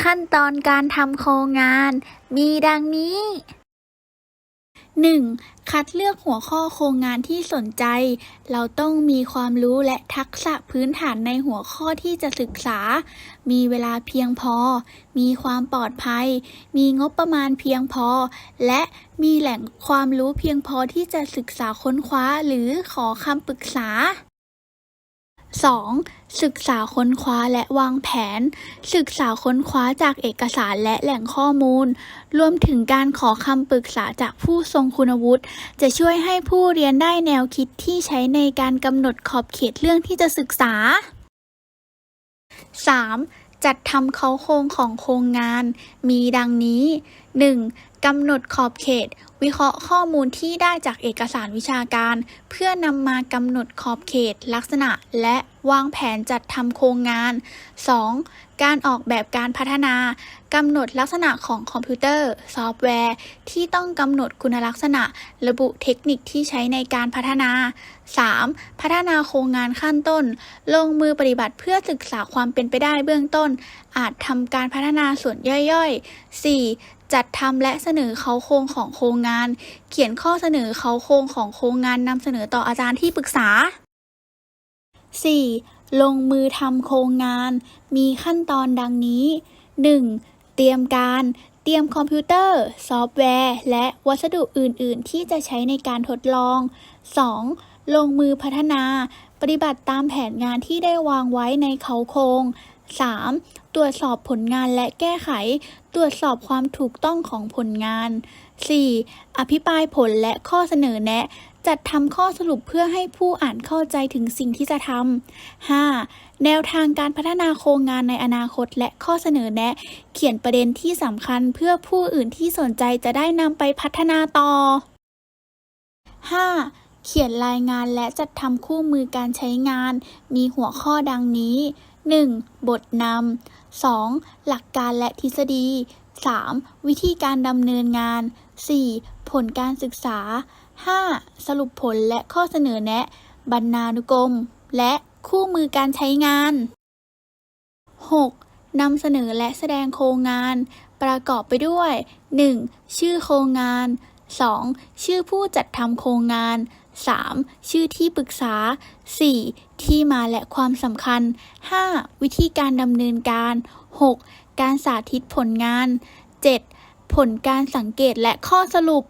ขั้นตอนการทำโครงงาน มีดังนี้ 1. คัดเลือกหัวข้อโครงงานที่สนใจ เราต้องมีความรู้และทักษะพื้นฐานในหัวข้อที่จะศึกษา มีเวลาเพียงพอ มีความปลอดภัย มีงบประมาณเพียงพอ และมีแหล่งความรู้เพียงพอที่จะศึกษาค้นคว้าหรือขอคำปรึกษา 2. ศึกษาค้นคว้าและวางแผน ศึกษาค้นคว้าจากเอกสารและแหล่งข้อมูล รวมถึงการขอคำปรึกษาจากผู้ทรงคุณวุฒิ จะช่วยให้ผู้เรียนได้แนวคิดที่ใช้ในการกำหนดขอบเขตเรื่องที่จะศึกษา 3. จัดทำเขาโครงของโครงงาน มีดังนี้ 1. กำหนดขอบเขต วิเคราะห์ข้อมูลที่ได้จากเอกสารวิชาการ เพื่อนำมากำหนดขอบเขต ลักษณะ และวางแผนจัดทำโครงงาน 2. การออกแบบการพัฒนากำหนดลักษณะของคอมพิวเตอร์ ซอฟต์แวร์ ที่ต้องกำหนดคุณลักษณะ ระบุเทคนิคที่ใช้ในการพัฒนา 3. พัฒนาโครงงานขั้นต้น ลงมือปฏิบัติเพื่อศึกษาความเป็นไปได้เบื้องต้น อาจทำการพัฒนาส่วนย่อยๆ 4. จัดทำและเสนอเขาโครงของโครงงาน เขียนข้อเสนอเขาโครงของโครงงานนำเสนอต่ออาจารย์ที่ปรึกษา 4. ลงมือทำโครงงาน มีขั้นตอนดังนี้ 1. เตรียมการ เตรียมคอมพิวเตอร์ ซอฟต์แวร์ และวัสดุอื่น ๆ ที่จะใช้ในการทดลอง 2. ลงมือพัฒนา ปฏิบัติตามแผนงานที่ได้วางไว้ในเขาโครง 3. ตรวจสอบผลงานและแก้ไข ตรวจสอบความถูกต้องของผลงาน 4. อภิปรายผลและข้อเสนอแนะ จัดทำข้อสรุปเพื่อให้ผู้อ่านเข้าใจถึงสิ่งที่จะทำ 5. แนวทางการพัฒนาโครงงานในอนาคตและข้อเสนอแนะ เขียนประเด็นที่สำคัญเพื่อผู้อื่นที่สนใจจะได้นำไปพัฒนาต่อ 5. เขียนรายงานและจัดทำคู่มือการใช้งาน มีหัวข้อดังนี้ 1. บทนำ 2. หลักการและทฤษฎี 3. วิธีการดำเนินงาน 4. ผลการศึกษา 5. สรุปผลและข้อเสนอแนะ บรรณานุกรม และคู่มือการใช้งาน 6. นำเสนอและแสดงโครงงาน ประกอบไปด้วย 1. ชื่อโครงงาน 2. ชื่อผู้จัดทำโครงงาน 3. ชื่อที่ปรึกษา 4. ที่มาและความสำคัญ 5. วิธีการดำเนินการ 6. การสาธิตผลงาน 7. ผลการสังเกตและข้อสรุป